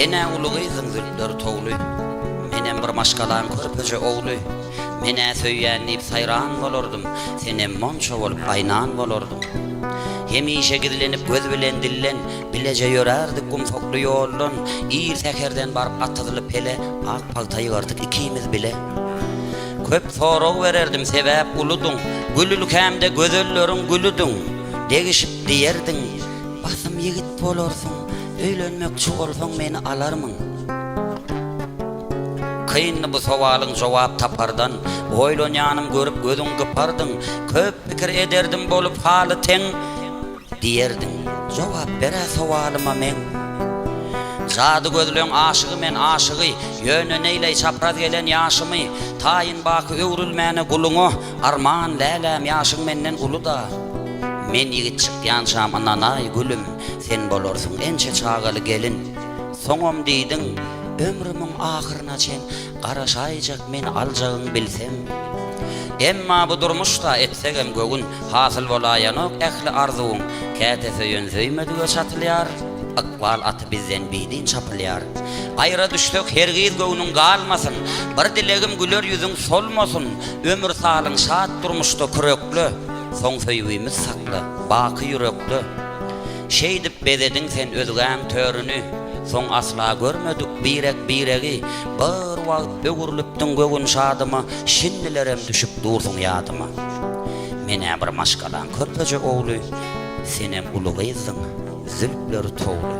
Sene ulu kızın zülpleri toğlu. Menem bir maşkalan körpöce oğlu. Mene söyýänlip sayran bolurdum Senem monço bolup aynan bolurdum Hemişe gidilenip göz bilen dillen Bilece yörerdik kumsoklu yollun. İyil tekerden barıp atadılıp hele Ak paltayı artık ikimiz bile. Köp sorag vererdim sebäp uludun. Gülülük hemde gözöllerin gülüdün. Degişip diýerdin Basım yigit bolarsyň Öýlenmekçi bolsaň meni alarmyň Kıyınlı bu sowalyň jogap tapardan Oýlanýanym görüp gözüň gypardyň Köp pikir ederdim bolup haly teň Diýerdin jogap bere sowalyma men. Zady gözlüň aşygy men aşygy Ýöne neýle çapraz gelen ýaşymy Taýyn baky öwrülmäne guluňy Arman lälem ýaşyň menden uluda Men yigit çıkyan şam ananay gülüm, sen bolorsun ençe çağalı gelin. Soňam diýdiň, ömrümiň ahyryna çen garaşaýjak men aljagyň bilsem. Emma bu durmuşda etsegem gögün hasyl bolaýanok ähli arzuň kätese ýönseýmedi we çatylýar. Akval atı bizden bidin çapılıyar. Ayra düştök her giz gövünün galmasın. Bir dilegim güler yüzün solmasın. Ömür salın şaat durmuştu küröklü. Soň söýbimiz saklı baky yürekli Şey dip bezedin sen özgäň törünü. Soň asla görmedik birek biregi. Bir wagt bögürlüpdiň gögün şadyma Şindilerem düşüp dursun ýadyma Mene bir maşkalan körpeje oğlu. Senem ulu gyzyň zülpleri toğlu.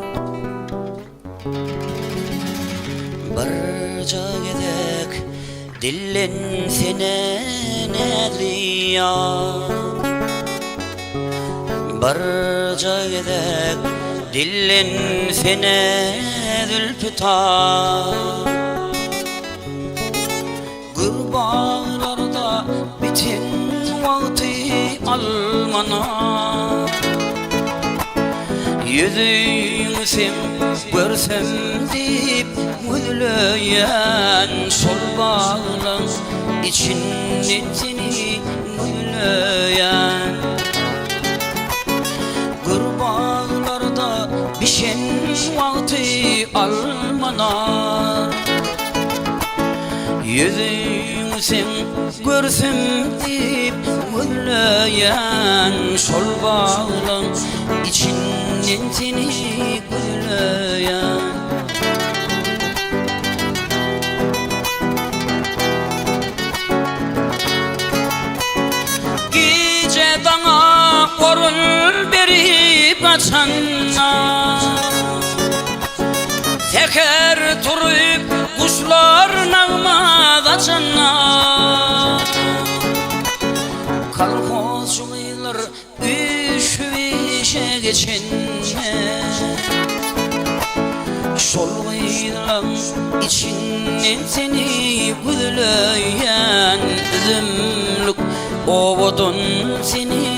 Bir gedek dillen sene nedliya Bir gedek dillen sene zülpüta Gurbağlarda bitin vakti almana. Sen görsem dip Gülöyen şol bağlan içinden seni gülöyen Gurbağlarda bişen vakti almana. Yüzüňi sen görsem dip Gülöyen şol bağlan içinden seni gülöyen kaçanna Teker turup kuşlar nağma kaçanna Kalkozcular üş işe geçinme Şol gıylan içinden seni gülöyen Üzümlük. Ovodun seni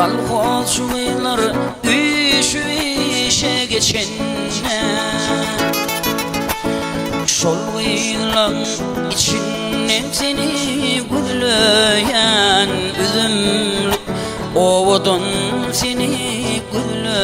Kalkozcular üş işe geçinme. Şol gıylan içinden seni gülöyen Üzümlük ovodun seni gülöyen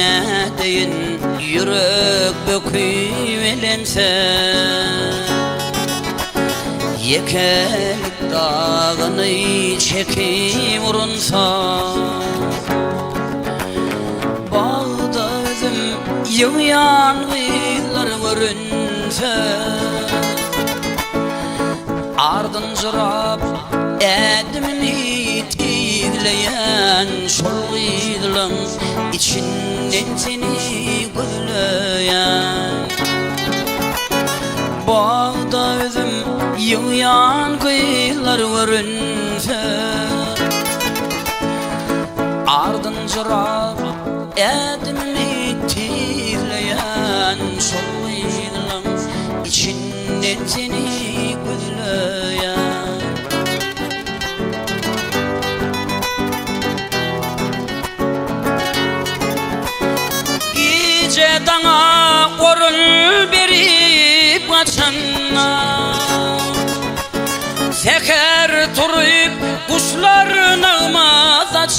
Minne deyin yürek döküvelense Yekelik dağını çekip vurunsa Bağda özüm yığyan gıylar görünse Ardın jırap edimini tigleyen Şol gıydılan içinden seni gülöyen Bağda özüm yığyan gıylar görünse Ardın jırap edimini tigleyen Şol gıydılan içinden seni gülöyen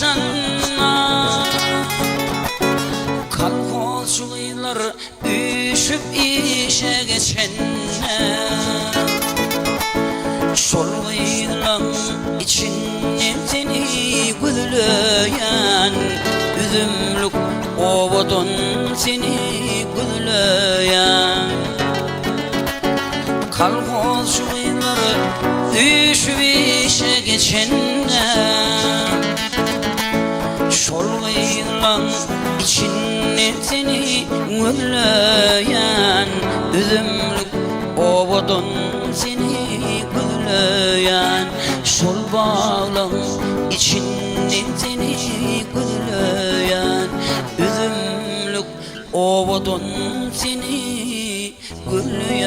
açanlar Kalkozcular üşüp işe geçenler. Şol gıylan içinde seni gülleyen Üzümlük ovadon seni gülleyen Kalkozcular üşüp işe geçenler Şol gıylan içinde seni gülleyen Üzümlük ovadon seni gülleyen. Şol bağlan içinde seni gülleyen Üzümlük ovadon seni gülleyen